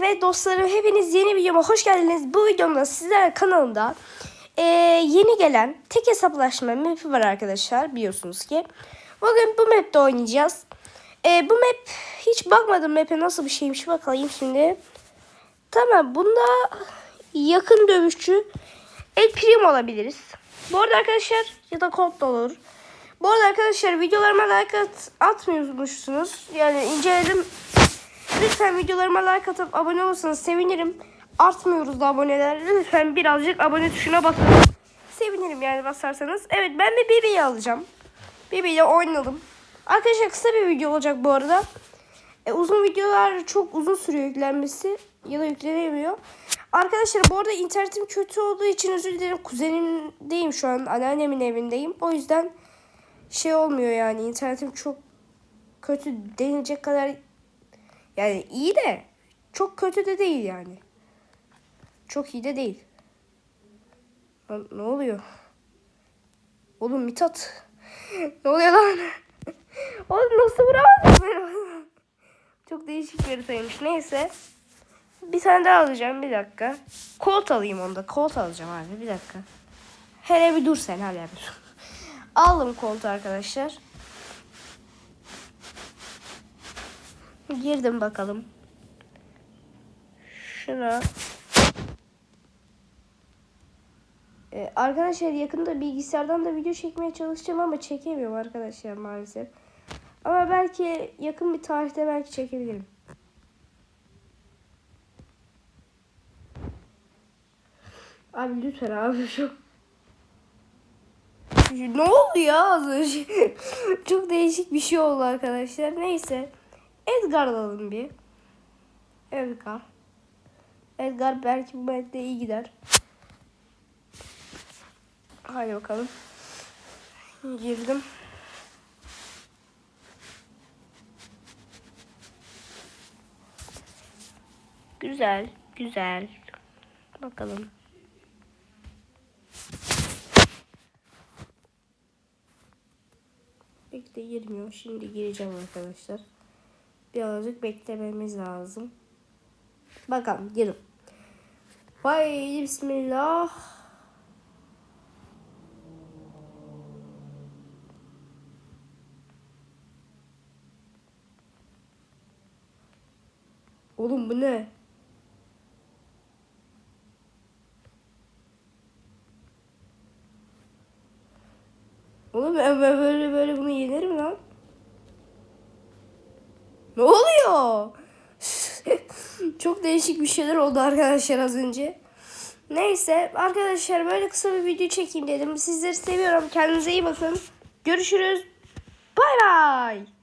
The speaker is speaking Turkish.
ve dostlarım hepiniz yeni videoma hoş geldiniz. Bu videomda sizler kanalımda e, yeni gelen tek hesaplaşma map'i var arkadaşlar biliyorsunuz ki. Bugün bu map'te oynayacağız. E, bu map hiç bakmadım map'e nasıl bir şeymiş bakayım şimdi. Tamam bunda yakın dövüşçü El Primo olabiliriz. Bu arada arkadaşlar ya da Colt da olur. Bu arada arkadaşlar videolarıma like at, atmıyormuşsunuz. Yani inceledim. Lütfen videolarıma like atıp abone olursanız sevinirim. Artmıyoruz da aboneler. Lütfen birazcık abone tuşuna basın. Sevinirim yani basarsanız. Evet ben de Bibi'yi alacağım. Bibi ile oynayalım. Arkadaşlar kısa bir video olacak bu arada. E, uzun videolar çok uzun sürüyor yüklenmesi ya da yüklenemiyor. Arkadaşlar bu arada internetim kötü olduğu için özür dilerim. Kuzenimdeyim şu an. Anneannemin evindeyim. O yüzden şey olmuyor yani. internetim çok kötü denilecek kadar yani iyi de çok kötü de değil yani. Çok iyi de değil. Lan ne oluyor? Oğlum Mithat. ne oluyor lan? Oğlum nasıl vuramadın beni? Çok değişik bir haritaymış. Neyse. Bir tane daha alacağım. Bir dakika. Colt alayım onda. Colt alacağım abi. Bir dakika. Hele bir dur sen. Hele bir. Aldım Colt arkadaşlar. Girdim bakalım. Şuna. Ee, arkadaşlar yakında bilgisayardan da video çekmeye çalışacağım ama çekemiyorum arkadaşlar maalesef. Ama belki yakın bir tarihte belki çekebilirim. Abi lütfen abi çok ne oldu ya az? Çok değişik bir şey oldu arkadaşlar. Neyse. Edgar alalım bir. Edgar. Edgar belki bu map'te iyi gider. Hadi bakalım. Girdim. Güzel, güzel. Bakalım. Bekle girmiyor. Şimdi gireceğim arkadaşlar. Birazcık beklememiz lazım. Bakalım girin. Vay bismillah. Oğlum bu ne? Oğlum ben böyle böyle bunu yenerim lan. Ne oluyor? Çok değişik bir şeyler oldu arkadaşlar az önce. Neyse arkadaşlar böyle kısa bir video çekeyim dedim. Sizleri seviyorum. Kendinize iyi bakın. Görüşürüz. Bay bay.